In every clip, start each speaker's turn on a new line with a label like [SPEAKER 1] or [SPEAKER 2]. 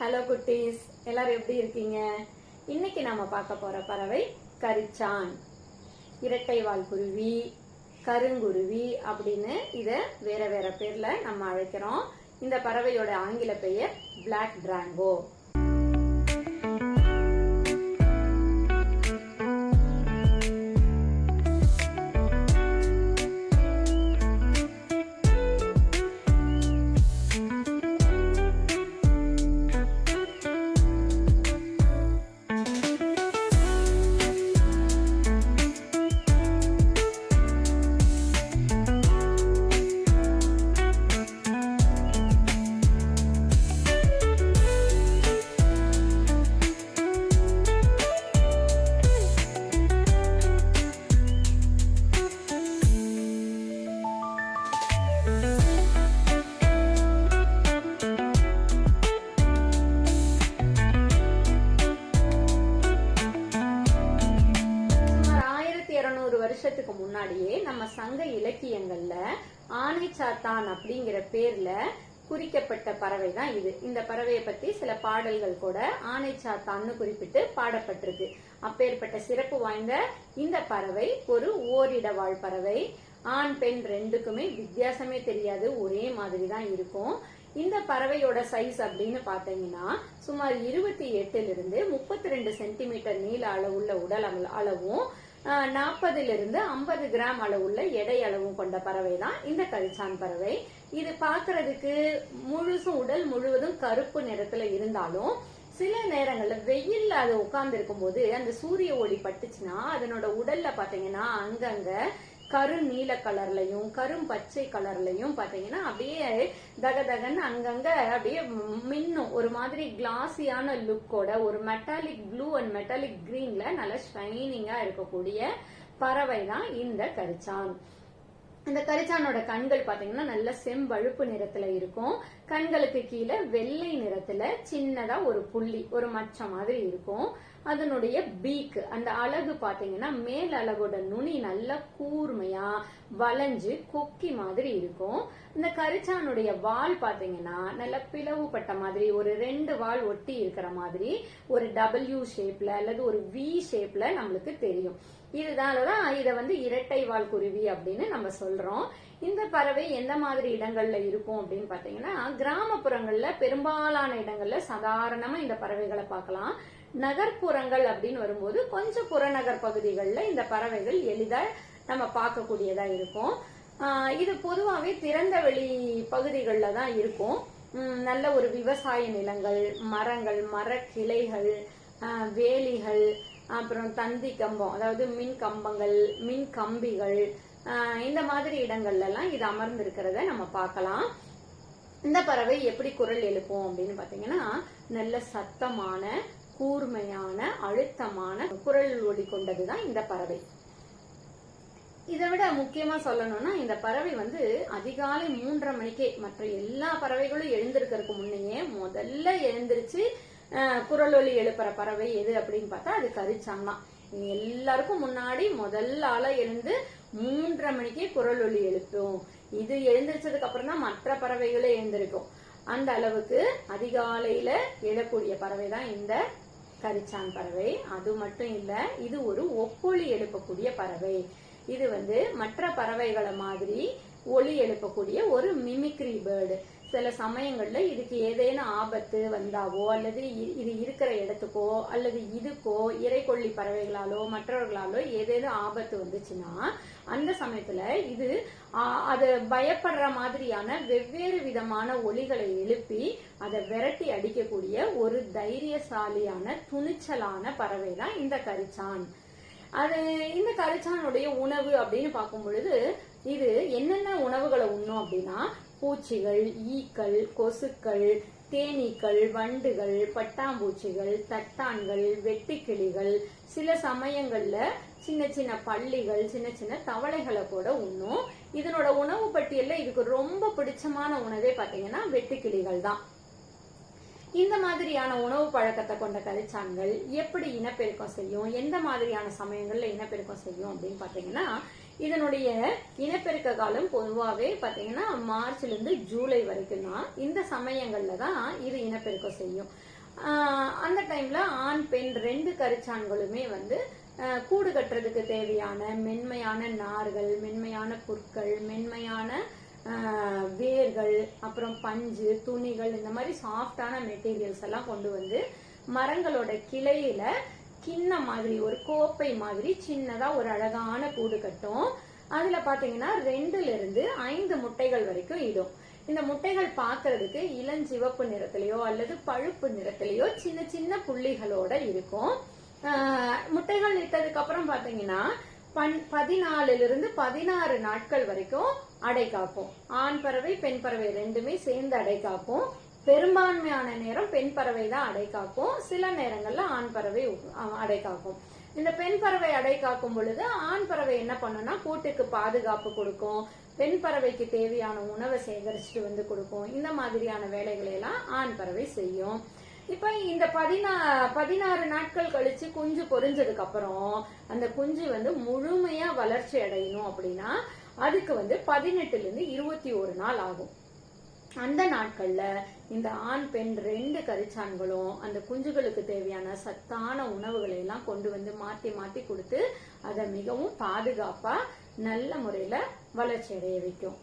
[SPEAKER 1] Hello குட்டீஸ். எல்லாரும் எப்படி இருக்கீங்க? இன்னைக்கு நாம பார்க்க போற பறவை கரிச்சான். இரட்டை வால் குருவி கருங்குருவி அப்படின்னு இத வேற வேற பேர்ல நம்ம அழைக்கிறோம். இந்த பறவையோட ஆங்கில பெயர் பிளாக் டிராங்கோ வருஷத்துக்கு முன்னாடியே நம்ம சங்க இலக்கியங்கள்ல ஆனைச்சாத்தான் அப்படிங்கிற பேர்ல குறிக்கப்பட்ட பறவை தான் இது. இந்த பறவையை பத்தி சில பாடல்கள் கூட ஆனைச்சாத்தான்னு குறிப்பிட்டு பாடப்பட்டிருக்கு. அப்பேற்பட்ட சிறப்பு வாய்ந்த இந்த பறவை ஒரு ஓரிட வாழ் பறவை. ஆண் பெண் ரெண்டுக்குமே வித்தியாசமே தெரியாது. ஒரே மாதிரி தான் இருக்கும். இந்த பறவையோட சைஸ் அப்படின்னு பாத்தீங்கன்னா சுமார் இருபத்தி எட்டுல இருந்து முப்பத்தி ரெண்டு சென்டிமீட்டர் நீள அளவுள்ள உடல் அளவும் நாற்பதிலிருந்து ஐம்பது கிராம் அளவுள்ள எடை அளவும் கொண்ட பறவை தான் இந்த கரிச்சான் பறவை. இது பார்க்கிறதுக்கு முழுசும் உடல் முழுவதும் கருப்பு நிறத்துல இருந்தாலும் சில நேரங்கள்ல வெயில்ல அது உட்கார்ந்து இருக்கும்போது அந்த சூரிய ஒளி பட்டுச்சுன்னா அதனோட உடல்ல பாத்தீங்கன்னா அங்கங்க கரு நீல கலர்லயும் கரும் பச்சை கலர்லயும் பாத்தீங்கன்னா அப்படியே தகதகன்னு அங்கங்க அப்படியே மின்னும். ஒரு மாதிரி கிளாஸியான லுக்கோட ஒரு மெட்டாலிக் ப்ளூ அண்ட் மெட்டாலிக் கிரீன்ல நல்ல ஷைனிங்கா இருக்கக்கூடிய பறவை தான் இந்த கரிச்சான். இந்த கரிச்சானோட கண்கள் பாத்தீங்கன்னா நல்ல செம்பழுப்பு நிறத்துல இருக்கும். கண்களுக்கு கீழே வெள்ளை நிறத்துல சின்னதா ஒரு புள்ளி ஒரு மச்சம் மாதிரி இருக்கும். அதனுடைய பீக் அந்த அழகு பாத்தீங்கன்னா மேல் அழகோட நுனி நல்ல கூர்மையா வளைஞ்சு கொக்கி மாதிரி இருக்கும். இந்த கரிச்சானுடைய வால் பாத்தீங்கன்னா நல்ல பிளவுபட்ட மாதிரி ஒரு ரெண்டு வால் ஒட்டி இருக்கிற மாதிரி ஒரு டபிள்யூ ஷேப்ல அல்லது ஒரு வி ஷேப்ல நம்மளுக்கு தெரியும். இதனாலதான் இதை வந்து இரட்டை வால் குருவி அப்படின்னு நம்ம சொல்றோம். இந்த பறவை எந்த மாதிரி இடங்கள்ல இருக்கும் அப்படின்னு பாத்தீங்கன்னா கிராமப்புறங்கள்ல பெரும்பாலான இடங்கள்ல சாதாரணமா இந்த பறவைகளை பார்க்கலாம். நகர்ப்புறங்கள் அப்படின்னு வரும்போது கொஞ்சம் புறநகர் பகுதிகளில் இந்த பறவைகள் எளிதாக நம்ம பார்க்கக்கூடியதாக இருக்கும். இது பொதுவாகவே திறந்த வெளி பகுதிகளில் தான் இருக்கும். நல்ல ஒரு விவசாய நிலங்கள் மரங்கள் மரக்கிளைகள் வேலிகள் அப்புறம் தந்தி கம்பம் அதாவது மின் கம்பங்கள் மின் கம்பிகள் இந்த மாதிரி இடங்கள்லாம் இது அமர்ந்திருக்கிறத நம்ம பார்க்கலாம். இந்த பறவை எப்படி குரல் எழுப்பும் அப்படின்னு பார்த்தீங்கன்னா நல்ல சத்தமான கூர்மையான அழுத்தமான குரல் ஒலி கொண்டதுதான் இந்த பறவை. இதை விட முக்கியமா சொல்லணும்னா இந்த பறவை வந்து அதிகாலை மூன்றரை மணிக்கே மற்ற எல்லா பறவைகளும் எழுந்திருக்கிறதுக்கு முன்னையே முதல்ல எழுந்திருச்சு அஹ், குரல் ஒலி எழுப்புற பறவை எது அப்படின்னு பார்த்தா அது கரிச்சான் எல்லாருக்கும் முன்னாடி முதல்ல ஆளா எழுந்து மூன்றரை மணிக்கே குரல் ஒலி எழுப்பும். இது எழுந்திருச்சதுக்கு அப்புறம் தான் மற்ற பறவைகளே எழுந்திருக்கும். அந்த அளவுக்கு அதிகாலையில எழக்கூடிய பறவை தான் இந்த கரிச்சான் பறவை. அது மட்டும் இல்ல இது ஒரு ஒப்பொலி எழுப்பக்கூடிய பறவை. இது வந்து மற்ற பறவைகளை மாதிரி ஒளி எழுப்பக்கூடிய ஒரு மிமிக்ரி பேர்டு சில சமயங்கள்ல இதுக்கு ஏதேனும் ஆபத்து வந்தாவோ அல்லது இ- இது இருக்கிற இடத்துக்கோ அல்லது இதுக்கோ இறைக்கொல்லி பறவைகளாலோ மற்றவர்களாலோ ஏதேனும் ஆபத்து வந்துச்சுன்னா அந்த சமயத்துல இது அது பயப்படுற மாதிரியான வெவ்வேறு விதமான ஒலிகளை எழுப்பி அதை விரட்டி அடிக்கக்கூடிய ஒரு தைரியசாலியான துணிச்சலான பறவை தான் இந்த கரிச்சான். அது இந்த கரிச்சானுடைய உணவு அப்படின்னு பார்க்கும் பொழுது இது என்னென்ன உணவுகளை உண்ணும் அப்படின்னா பூச்சிகள் ஈக்கள் கொசுக்கள் தேனீக்கள் வண்டுகள் பட்டாம்பூச்சிகள் தட்டான்கள் வெட்டுக்கிளிகள் சில சமயங்கள்ல சின்ன சின்ன பள்ளிகள் சின்ன சின்ன தவளைகளை கூட உண்ணும். இதனோட உணவு பட்டியல்ல இதுக்கு ரொம்ப பிடிச்சமான உணவே பாத்தீங்கன்னா வெட்டுக்கிளிகள் தான். இந்த மாதிரியான உணவு பழக்கத்தை கொண்ட கரிச்சான்கள் எப்படி இனப்பெருக்கம் செய்யும்? எந்த மாதிரியான சமயங்கள்ல இனப்பெருக்கம் செய்யும் அப்படின்னு பாத்தீங்கன்னா இதனுடைய இனப்பெருக்க காலம் பொதுவாகவே பார்த்தீங்கன்னா மார்ச்ல இருந்து ஜூலை வரைக்கும் தான். இந்த சமயங்கள்ல தான் இது இனப்பெருக்கம் செய்யும். அந்த டைம்ல ஆண் பெண் ரெண்டு கரிச்சான்களுமே வந்து கூடு கட்டுறதுக்கு தேவையான மென்மையான நார்கள் மென்மையான புற்கள் மென்மையான வேர்கள் அப்புறம் பஞ்சு துணிகள் இந்த மாதிரி சாஃப்டான மெட்டீரியல்ஸ் எல்லாம் கொண்டு வந்து மரங்களோட கிளையில கிண்ண மாதிரி ஒரு கோப்பை மாதிரி சின்னதா ஒரு அழகான கூடு கட்டும். அதுல பாத்தீங்கன்னா ரெண்டுல இருந்து ஐந்து முட்டைகள் வரைக்கும் இடும். இந்த முட்டைகள் பாக்குறதுக்கு இளஞ்சிவப்பு நிறத்திலேயோ அல்லது பழுப்பு நிறத்திலேயோ சின்ன சின்ன புள்ளிகளோட இருக்கும். ஆஹ் முட்டைகள் இட்டதுக்கு அப்புறம் பாத்தீங்கன்னா பன்- பதினாலுல இருந்து பதினாறு நாட்கள் வரைக்கும் அடை காப்போம். ஆண் பறவை பெண் பறவை ரெண்டுமே சேர்ந்து அடை காப்போம். பெரும்பான்மையான நேரம் பெண் பறவை தான் அடை காக்கும். சில நேரங்கள்ல ஆண் பறவை அடை காக்கும். இந்த பெண் பறவை அடை காக்கும் பொழுது ஆண் பறவை என்ன பண்ணும்னா கூட்டுக்கு பாதுகாப்பு கொடுக்கும். பெண் பறவைக்கு தேவையான உணவை சேகரிச்சுட்டு வந்து கொடுக்கும். இந்த மாதிரியான வேலைகளை எல்லாம் ஆண் பறவை செய்யும். இப்ப இந்த பதினா பதினாறு நாட்கள் கழிச்சு குஞ்சு பொறிஞ்சதுக்கு அப்புறம் அந்த குஞ்சு வந்து முழுமையா வளர்ச்சி அடையணும் அப்படின்னா அதுக்கு வந்து பதினெட்டுல இருந்து இருபத்தி ஒரு நாள் ஆகும். அந்த நாட்கள்ல இந்த ஆண் பெண் ரெண்டு கரிச்சான்களும் அந்த குஞ்சுகளுக்கு தேவையான சத்தான உணவுகளை எல்லாம் கொண்டு வந்து மாத்தி மாத்தி கொடுத்து அதை மிகவும் பாதுகாப்பா நல்ல முறையில வளர்ச்சி அடைய வைக்கும்.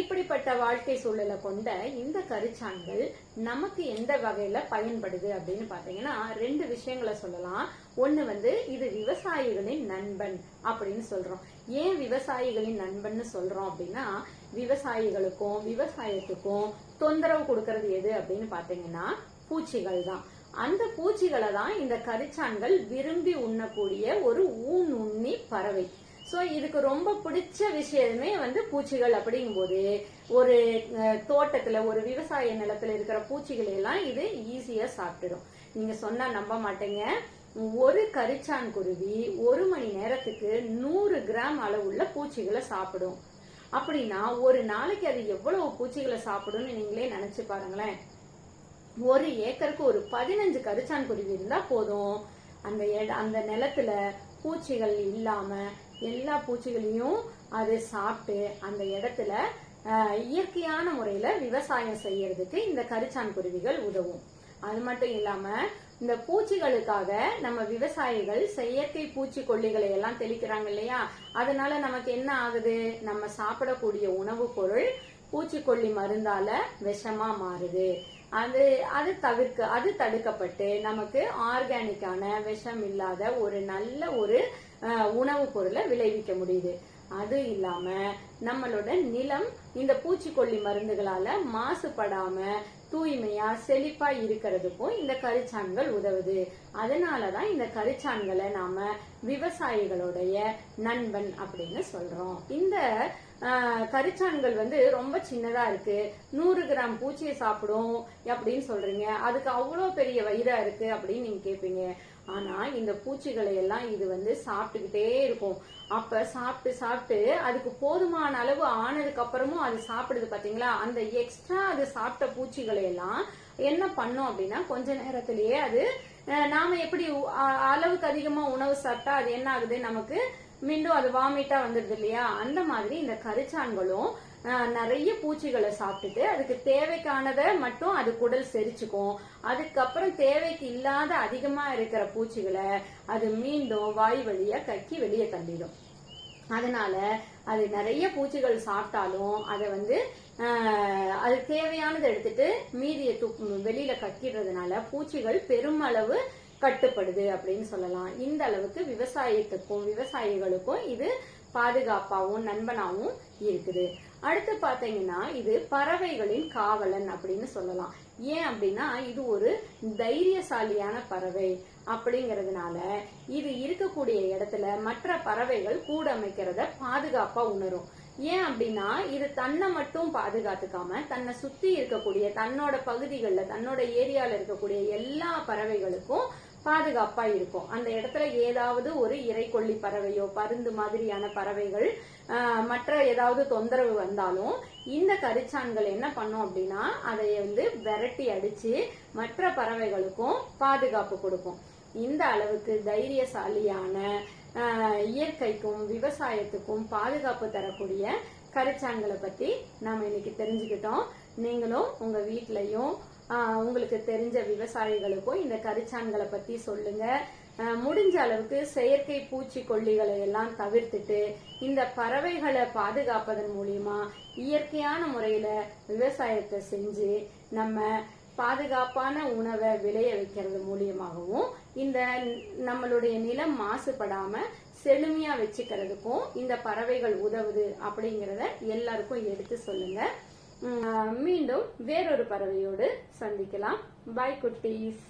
[SPEAKER 1] இப்படிப்பட்ட வாழ்க்கை சூழலை கொண்ட இந்த கரிச்சான்கள் நமக்கு எந்த வகையில பயன்படுது அப்படின்னு பாத்தீங்கன்னா ரெண்டு விஷயங்களை சொல்லலாம். ஒண்ணு வந்து இது விவசாயிகளின் நண்பன் அப்படின்னு சொல்றோம். ஏன் விவசாயிகளின் நண்பன்னு சொல்றோம் அப்படின்னா விவசாயிகளுக்கும் விவசாயத்துக்கும் தொந்தரவு கொடுக்கறது எது அப்படின்னு பாத்தீங்கன்னா பூச்சிகள் தான். அந்த பூச்சிகளை தான் இந்த கரிச்சான்கள் விரும்பி உண்ணக்கூடிய ஒரு ஊன் உண்ணி பறவை. சோ இதுக்கு ரொம்ப பிடிச்ச விஷயமே வந்து பூச்சிகள் அப்படிங்கும்போது ஒரு அஹ், தோட்டத்துல ஒரு விவசாய நிலத்துல இருக்கிற பூச்சிகளை எல்லாம் இது ஈஸியா சாப்பிட்டுடும். நீங்க சொன்னா நம்ப மாட்டேங்க. ஒரு கரிச்சான் குருவி ஒரு மணி நேரத்துக்கு நூறு கிராம் அளவுள்ள பூச்சிகளை சாப்பிடும். அப்படின்னா ஒரு நாளைக்கு அது எவ்வளவு பூச்சிகளை சாப்பிடும்னு நீங்களே நினைச்சு பாருங்களேன். ஒரு ஏக்கருக்கு ஒரு பதினஞ்சு கரிச்சான் குருவி இருந்தா போதும். அந்த அந்த நிலத்துல பூச்சிகள் இல்லாம எல்லா பூச்சிகளையும் அது சாப்பிட்டு அந்த இடத்துல இயற்கையான முறையில விவசாயம் செய்யறதுக்கு இந்த கரிச்சான் குருவிகள் உதவும். அது மட்டும் இல்லாம இந்த பூச்சிகளுக்காக நம்ம விவசாயிகள் செயற்கை பூச்சிக்கொல்லிகளை எல்லாம் தெளிக்கிறாங்க இல்லையா? அதனால நமக்கு என்ன ஆகுது? நம்ம சாப்பிடக்கூடிய உணவுப் பொருள் பூச்சிக்கொல்லி மருந்தால விஷமா மாறுது. அது அது தவிர்க்க அது தடுக்கப்பட்டு நமக்கு ஆர்கானிக்கான விஷம் இல்லாத ஒரு நல்ல ஒரு உணவுப் பொருளை விளைவிக்க முடியுது. அது இல்லாம நம்மளோட நிலம் இந்த பூச்சிக்கொல்லி மருந்துகளால மாசுபடாம தூய்மையா செழிப்பா இருக்கிறதுக்கும் இந்த கரிச்சான்கள் உதவுது. அதனாலதான் இந்த கரிச்சான்களை நாம விவசாயிகளுடைய நண்பன் அப்படின்னு சொல்றோம். இந்த ஆஹ், கரிச்சான்கள் வந்து ரொம்ப சின்னதா இருக்கு. நூறு கிராம் பூச்சியை சாப்பிடும் அப்படின்னு சொல்றீங்க. அதுக்கு அவ்வளோ பெரிய வயிறா இருக்கு அப்படின்னு நீங்க கேட்பீங்க ஆனா இந்த பூச்சிகளை எல்லாம் இது வந்து சாப்பிட்டுக்கிட்டே இருக்கும். அப்ப சாப்பிட்டு சாப்பிட்டு அதுக்கு போதுமான அளவு ஆனதுக்கு அப்புறமும் அது சாப்பிடுது பாத்தீங்களா? அந்த எக்ஸ்ட்ரா அது சாப்பிட்ட பூச்சிகளை எல்லாம் என்ன பண்ணும் அப்படின்னா கொஞ்ச நேரத்திலேயே அது நாம எப்படி அளவுக்கு அதிகமா உணவு சாப்பிட்டா அது என்ன ஆகுது? நமக்கு மீண்டும் அது வாமிட்டா வந்துடுது இல்லையா? அந்த மாதிரி இந்த கரிச்சான்களும் நிறைய பூச்சிகளை சாப்பிட்டுட்டு அதுக்கு தேவைக்கானதை மட்டும் அது குடல் செரிச்சுக்கும். அதுக்கப்புறம் தேவைக்கு இல்லாத அதிகமா இருக்கிற பூச்சிகளை அது மீண்டும் வாய் வழியா கக்கி வெளியே தள்ளிடும். அதனால அது நிறைய பூச்சிகள் சாப்பிட்டாலும் அதை வந்து ஆஹ், அது தேவையானதை எடுத்துட்டு மீதியை தூக்கு வெளியில கக்கிடுறதுனால பூச்சிகள் பெருமளவு கட்டுப்படுது அப்படின்னு சொல்லலாம். இந்த அளவுக்கு விவசாயத்துக்கும் விவசாயிகளுக்கும் இது பாதுகாப்பாகவும் நண்பனாகவும் இருக்குது. அடுத்து பார்த்தீங்கன்னா இது பறவைகளின் காவலன் அப்படின்னு சொல்லலாம். ஏன் அப்படின்னா இது ஒரு தைரியசாலியான பறவை அப்படிங்கறதுனால இது இருக்கக்கூடிய இடத்துல மற்ற பறவைகள் கூட அமைக்கிறத பாதுகாப்பா உணரும். ஏன் அப்படின்னா இது தன்னை மட்டும் பாதுகாத்துக்காம தன்னை சுத்தி இருக்கக்கூடிய தன்னோட பகுதிகளில் தன்னோட ஏரியால இருக்கக்கூடிய எல்லா பறவைகளுக்கும் பாதுகாப்பா இருக்கும். அந்த இடத்துல ஏதாவது ஒரு இறைக்கொல்லி பறவையோ பருந்து மாதிரியான பறவைகள் மற்ற ஏதாவது தொந்தரவு வந்தாலும் இந்த கரிச்சான்கள் என்ன பண்ணும் அப்படின்னா அதை வந்து விரட்டி அடிச்சு மற்ற பறவைகளுக்கும் பாதுகாப்பு கொடுக்கும். இந்த அளவுக்கு தைரியசாலியான இயற்கைக்கும் விவசாயத்துக்கும் பாதுகாப்பு தரக்கூடிய கரிச்சான்களை பத்தி நாம இன்னைக்கு தெரிஞ்சுக்கிட்டோம். நீங்களும் உங்க வீட்லயும் உங்களுக்கு தெரிஞ்ச விவசாயிகளுக்கும் இந்த கரிச்சான்களை பத்தி சொல்லுங்க. முடிஞ்ச அளவுக்கு செயற்கை பூச்சிக்கொல்லிகளை எல்லாம் தவிர்த்துட்டு இந்த பறவைகளை பாதுகாப்பதன் மூலியமா இயற்கையான முறையில விவசாயத்தை செஞ்சு நம்ம பாதுகாப்பான உணவை விளைய வைக்கிறது மூலியமாகவும் இந்த நம்மளுடைய நிலம் மாசுபடாம செழுமையா வச்சுக்கிறதுக்கும் இந்த பறவைகள் உதவுது அப்படிங்கறத எல்லாருக்கும் எடுத்து சொல்லுங்க. மீண்டும் வேறொரு பறவையோடு சந்திக்கலாம். பாய் குட்டீஸ்.